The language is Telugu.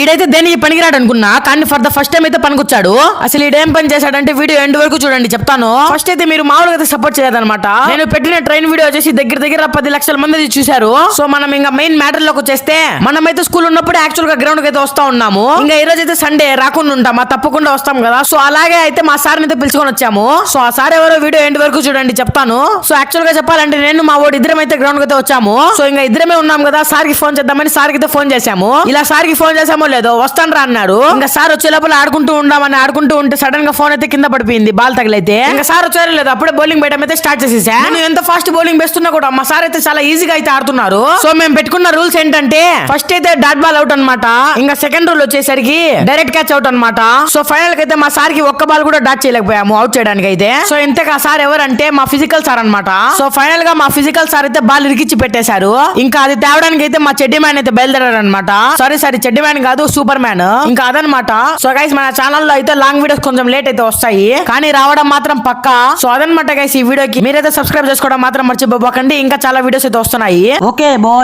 ఈడైతే దేనికి పనికిరాడు అనుకున్నా? కానీ ఫర్ ద ఫస్ట్ టైం అయితే పనికొచ్చాడు. అసలు ఈడేం పని చేశాడంటే వీడియో ఎండ్ వరకు చూడండి చెప్తాను. ఫస్ట్ అయితే మీరు మామూలుగా అయితే సపోర్ట్ చేయదనమాట నేను పెట్టిన ట్రైన్ వీడియో వచ్చేసి దగ్గర దగ్గర పది లక్షల మంది అది చూశారు. సో మనం ఇంకా మెయిన్ మ్యాటర్లోకి వచ్చేస్తే మనమైతే స్కూల్ ఉన్నప్పుడు యాక్చువల్గా గ్రౌండ్ అయితే వస్తా ఉన్నాము. ఇంకా ఈ రోజు అయితే సండే రాకుండా ఉంటామా తప్పకుండా వస్తాం కదా. సో అలాగే అయితే మా సార్ అయితే పిలుచుకొని వచ్చాము. సో ఆ సార్ ఎవరో వీడియో ఎండ్ వరకు చూడండి చెప్తాను. సో యాక్చువల్గా చెప్పాలంటే నేను మా వాడు ఇద్దరం అయితే గ్రౌండ్ అయితే వచ్చాము. సో ఇంకా ఇద్దరమే ఉన్నాం కదా సార్కి ఫోన్ చేద్దామని సార్కి అయితే ఫోన్ చేశాము. ఇలా సార్కి ఫోన్ చేసాము లేదో వస్తాను రా అన్నాడు. ఇంకా సార్ వచ్చే లోపల ఆడుకుంటూ ఉండామని ఆడుకుంటూ ఉంటే సడన్గా ఫోన్ అయితే కింద పడిపోయింది బాల్ తగిలైతే. ఇంకా సార్ వచ్చారో లేదు అప్పుడే బౌలింగ్ వేయడం అయితే స్టార్ట్ చేసేసా. నేను ఎంత ఫాస్ట్ బౌలింగ్ వేస్తున్నా కూడా మా సార్ అయితే చాలా ఈజీగా అయితే ఆడుతున్నారు. సో మేము పెట్టుకున్న రూల్స్ ఏంటంటే ఫస్ట్ అయితే డాట్ బాల్ అవుట్ అన్నమాట. ఇంకా సెకండ్ రూల్ వచ్చేసరికి డైరెక్ట్ క్యాచ్ అవుట్ అన్నమాట. సో ఫైనల్ అయితే మా సార్కి ఒక్క బాల్ కూడా డాట్ చేయలేకపోయాము అవుట్ చేయడానికి అయితే. సో ఇంతకు ఆ సార్ ఎవరంటే మా ఫిజికల్ సార్ అన్నమాట. సో ఫైనల్గా మా ఫిజికల్ సార్ అయితే బాల్ ఇరికిచ్చి పెట్టేశారు. ఇంకా అది తేవడానికి అయితే మా చెడ్డి మ్యాన్ అయితే బయలుదేరారు అనమాట సారీ సారీ చెడ్డి మ్యాన్ కాదు సూపర్ మ్యాన్ ఇంకా అదనమాట. సో గైస్ మన ఛానల్లో అయితే లాంగ్ వీడియోస్ కొంచెం లేట్ అయితే వస్తాయి. కానీ రావడం మాత్రం పక్కా. సో అదనమాట గైస్ ఈ వీడియోకి మీరైతే సబ్స్క్రైబ్ చేసుకోవడం మాత్రం మర్చిపోకండి. ఇంకా చాలా వీడియోస్ అయితే వస్తున్నాయి. Okay bye